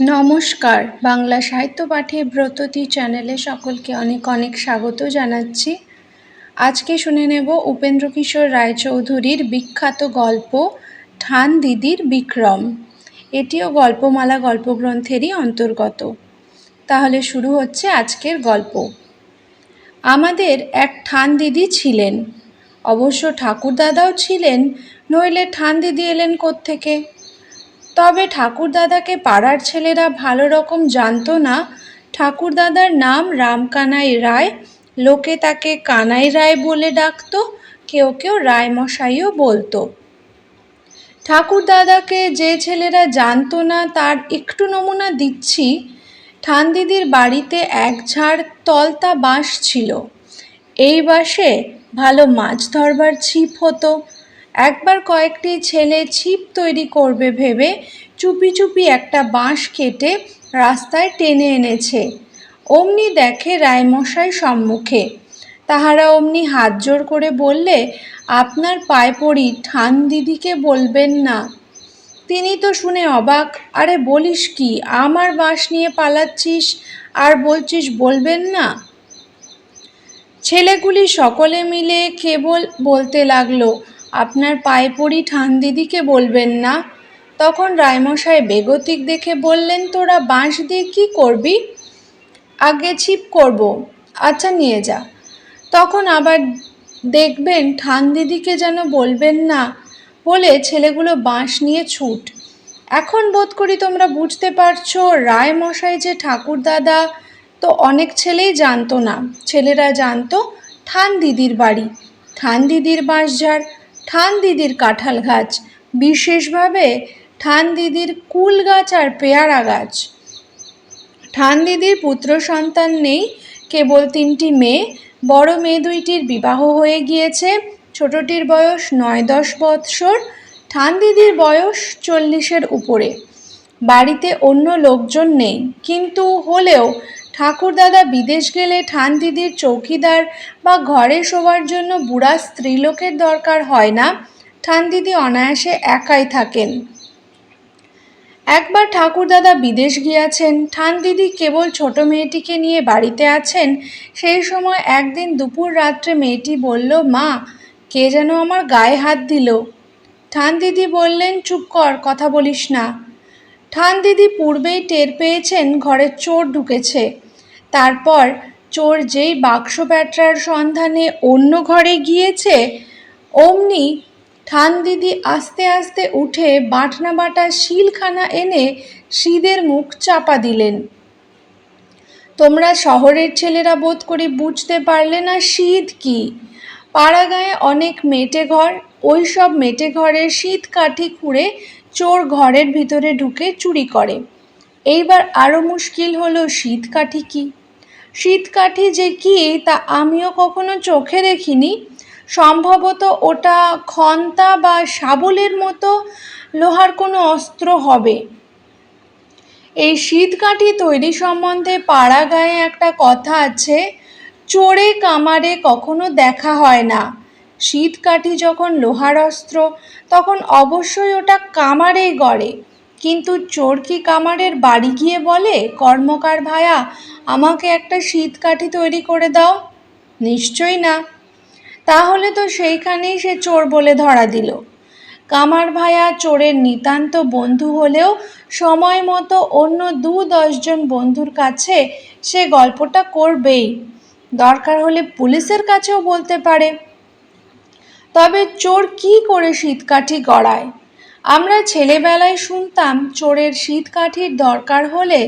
নমস্কার। বাংলা সাহিত্য পাঠে ব্রততী চ্যানেলে সকলকে অনেক অনেক স্বাগত জানাচ্ছি। আজকে শুনে নেব উপেন্দ্র কিশোর রায়চৌধুরীর বিখ্যাত গল্প, ঠান দিদির বিক্রম। এটিও গল্পমালা গল্পগ্রন্থেরই অন্তর্গত। তাহলে শুরু হচ্ছে আজকের গল্প। আমাদের এক ঠান দিদি ছিলেন। অবশ্য ঠাকুরদাদাও ছিলেন, নইলে ঠান দিদি এলেন কোত্থেকে? তবে ঠাকুরদাদাকে পাড়ার ছেলেরা ভালো রকম জানতো না। ঠাকুরদাদার নাম রামকানাই রায়। লোকে তাকে কানাই রায় বলে ডাকতো, কেউ কেউ রায়মশাইও বলতো। ঠাকুরদাদাকে যে ছেলেরা জানতো না, তার একটু নমুনা দিচ্ছি। ঠান দিদির বাড়িতে এক ঝাড় তলতা বাঁশ ছিল। এই বাঁশে ভালো মাছ ধরবার ছিপ হতো। একবার কয়েকটি ছেলে ছিপ তৈরি করবে ভেবে চুপি চুপি একটা বাঁশ কেটে রাস্তায় টেনে এনেছে। অমনি দেখে রায়মশাই সম্মুখে। তাহারা অমনি হাত জোর করে বললে, আপনার পায়ে পড়ি, ঠান দিদিকে বলবেন না। তিনি তো শুনে অবাক, আরে বলিস কি, আমার বাঁশ নিয়ে পালাচ্ছিস আর বলছিস বলবেন না? ছেলেগুলি সকলে মিলে কেবল বলতে লাগল আপনার পায়ে পড়ি ঠান দিদিকে বলবেন না? তখন রায়মশাই বেগতিক দেখে বললেন, তোরা বাঁশ দিয়ে কী করবি? আগে ছিপ করব। আচ্ছা নিয়ে যা। তখন আবার দেখবেন ঠান দিদিকে যেন বলবেন না বলে ছেলেগুলো বাঁশ নিয়ে ছুট। এখন বোধ করি তোমরা বুঝতে পারছ রায় মশাই যে ঠাকুর দাদা তো অনেক ছেলেই জানতো না। ছেলেরা জানতো ঠান দিদির বাড়ি। ঠান দিদির বাঁশঝাড় ঠান দিদির কাঁঠাল গাছ, বিশেষভাবে ঠান দিদির কুল গাছ আর পেয়ারা গাছ। ঠান দিদির পুত্র সন্তান নেই, কেবল তিনটি মেয়ে, বড় মেয়ে দুইটির বিবাহ হয়ে গিয়েছে, ছোটটির বয়স নয় দশ বৎসর ঠান দিদির বয়স চল্লিশের উপরে। বাড়িতে অন্য লোকজন নেই, কিন্তু হলেও ঠাকুরদাদা বিদেশ গেলে ঠান দিদির চৌকিদার বা ঘরে শোবার জন্য বুড়া স্ত্রীলোকের দরকার হয় না, ঠান দিদি অনায়াসে একাই থাকেন। একবার ঠাকুরদাদা বিদেশ গিয়াছেন, ঠান দিদি কেবল ছোট মেয়েটিকে নিয়ে বাড়িতে আছেন, সেই সময় একদিন দুপুর রাত্রে মেয়েটি বলল, মা, কে যেন আমার গায়ে হাত দিল? ঠান দিদি বললেন, চুপ কর, কথা বলিস না। ঠান দিদি পূর্বেই টের পেয়েছেন ঘরে চোর ঢুকেছে। তারপর চোর যেই বাক্স প্যাটরার সন্ধানে অন্য ঘরে গিয়েছে, অমনি ঠান দিদি আস্তে আস্তে উঠে বাটনা বাটা শিলখানা এনে সিদের মুখ চাপা দিলেন। তোমরা শহরের ছেলেরা বোধ করে বুঝতে পারলে না শীত কি। পাড়া গায়ে অনেক মেটে ঘর ওই সব মেটে ঘরের শীত কাঠি খুঁড়ে চোর ঘরের ভিতরে ঢুকে চুরি করে। এইবার আরও মুশকিল হলো, শীত কাঠি কি? শীত কাঠি যে কি, তা আমিও কখনো চোখে দেখিনি। সম্ভবত ওটা খন্তা বা শাবলের মতো লোহার কোনো অস্ত্র হবে। এই শীতকাঠি তৈরি সম্বন্ধে পাড়া গায়ে একটা কথা আছে, চোরে কামারে কখনো দেখা হয় না। শীতকাঠি যখন লোহার অস্ত্র, তখন অবশ্যই ওটা কামারেই গড়ে। কিন্তু চোর কি কামারের বাড়ি গিয়ে বলে, কর্মকার ভায়া, আমাকে একটা শীতকাঠি তৈরি করে দাও। নিশ্চয়ই না। তাহলে তো সেইখানেই সে চোর বলে ধরা দিল। কামার ভায়া চোরের নিতান্ত বন্ধু হলেও সময় মতো অন্য দু দশজন বন্ধুর কাছে সে গল্পটা করবেই। দরকার হলে পুলিশের কাছেও বলতে পারে। তবে চোর কি করে শীতকাঠি গড়ায়? আমরা ছেলেবেলায় শুনতাম চোরের শীতকাঠির দরকার হলে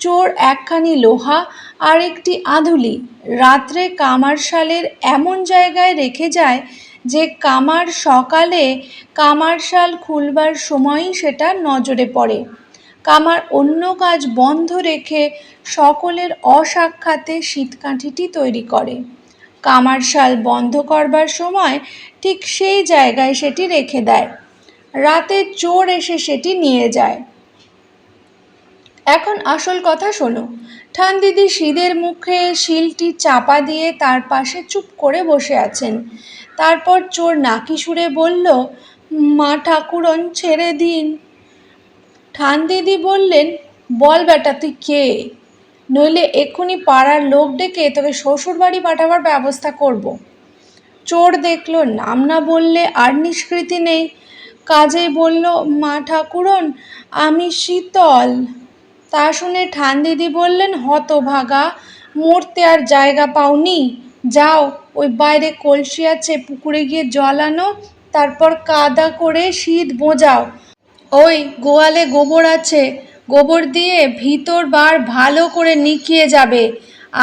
চোর একখানি লোহা আর একটি আঁধুলি। রাত্রে কামারশালের এমন জায়গায় রেখে যায় যে কামার সকালে কামারশাল খুলবার সময়ই সেটা নজরে পড়ে। কামার অন্য কাজ বন্ধ রেখে সকলের অসাক্ষাতে শীতকাঠিটি তৈরি করে। কামারশাল বন্ধ করবার সময় ঠিক সেই জায়গায় সেটি রেখে দেয়। রাতে চোর এসে সেটি নিয়ে যায়। এখন আসল কথা শোনো ঠান দিদি শীদের মুখে শিলটি চাপা দিয়ে তার পাশে চুপ করে বসে আছেন। তারপর চোর নাকি সুরে বলল, মা ঠাকুরন, ছেড়ে দিন। ঠান দিদি বললেন, বল বেটা, তুই কে? নইলে এক্ষুনি পাড়ার লোক ডেকে তোকে শ্বশুর বাড়ি পাঠাবার ব্যবস্থা করব। চোর দেখল, নাম না বললে আর নিষ্কৃতি নেই। কাজেই বলল, মা ঠাকুরন, আমি শীতল। তা শুনে ঠান দিদি বললেন, হতভাগা, মরতে আর জায়গা পাওনি। যাও, ওই বাইরে কলসি আছে, পুকুরে গিয়ে জল আনো, তারপর কাদা করে শীত বোঝাও। ওই গোয়ালে গোবর আছে, গোবর দিয়ে ভিতর বার ভালো করে নিকিয়ে যাবে।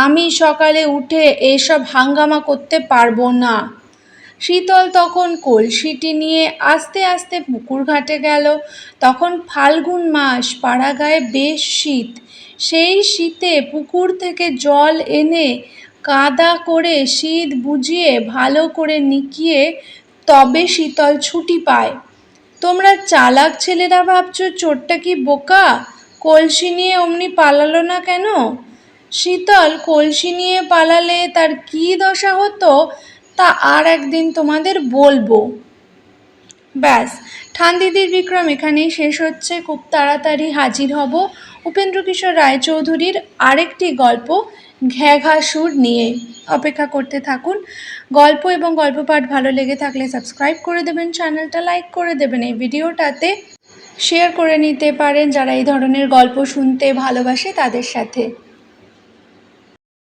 আমি সকালে উঠে এসব হাঙ্গামা করতে পারব না। শীতল তখন কলসিটি নিয়ে আস্তে আস্তে পুকুর ঘাটে গেল। তখন ফাল্গুন মাস পাড়া গায়ে বেশ শীত। সেই শীতে পুকুর থেকে জল এনে কাদা করে শীত বুঝিয়ে ভালো করে নিকিয়ে তবে শীতল ছুটি পায়। তোমরা চালাক ছেলেরা ভাবছ, চোরটা কি বোকা? কলসি নিয়ে অমনি পালালো না কেন? শীতল কলসি নিয়ে পালালে তার কী দশা হতো? তা আর একদিন তোমাদের বলব। ব্যাস ঠান দিদির বিক্রম এখানেই শেষ হচ্ছে। খুব তাড়াতাড়ি হাজির হব উপেন্দ্র কিশোর রায়চৌধুরীর আরেকটি গল্প, ঘ্যাঘাসুর নিয়ে। অপেক্ষা করতে থাকুন। গল্প এবং গল্প পাঠ ভালো লেগে থাকলে সাবস্ক্রাইব করে দেবেন, চ্যানেলটা লাইক করে দেবেন। এই ভিডিওটাতে শেয়ার করে নিতে পারেন যারা এই ধরনের গল্প শুনতে ভালোবাসে তাদের সাথে।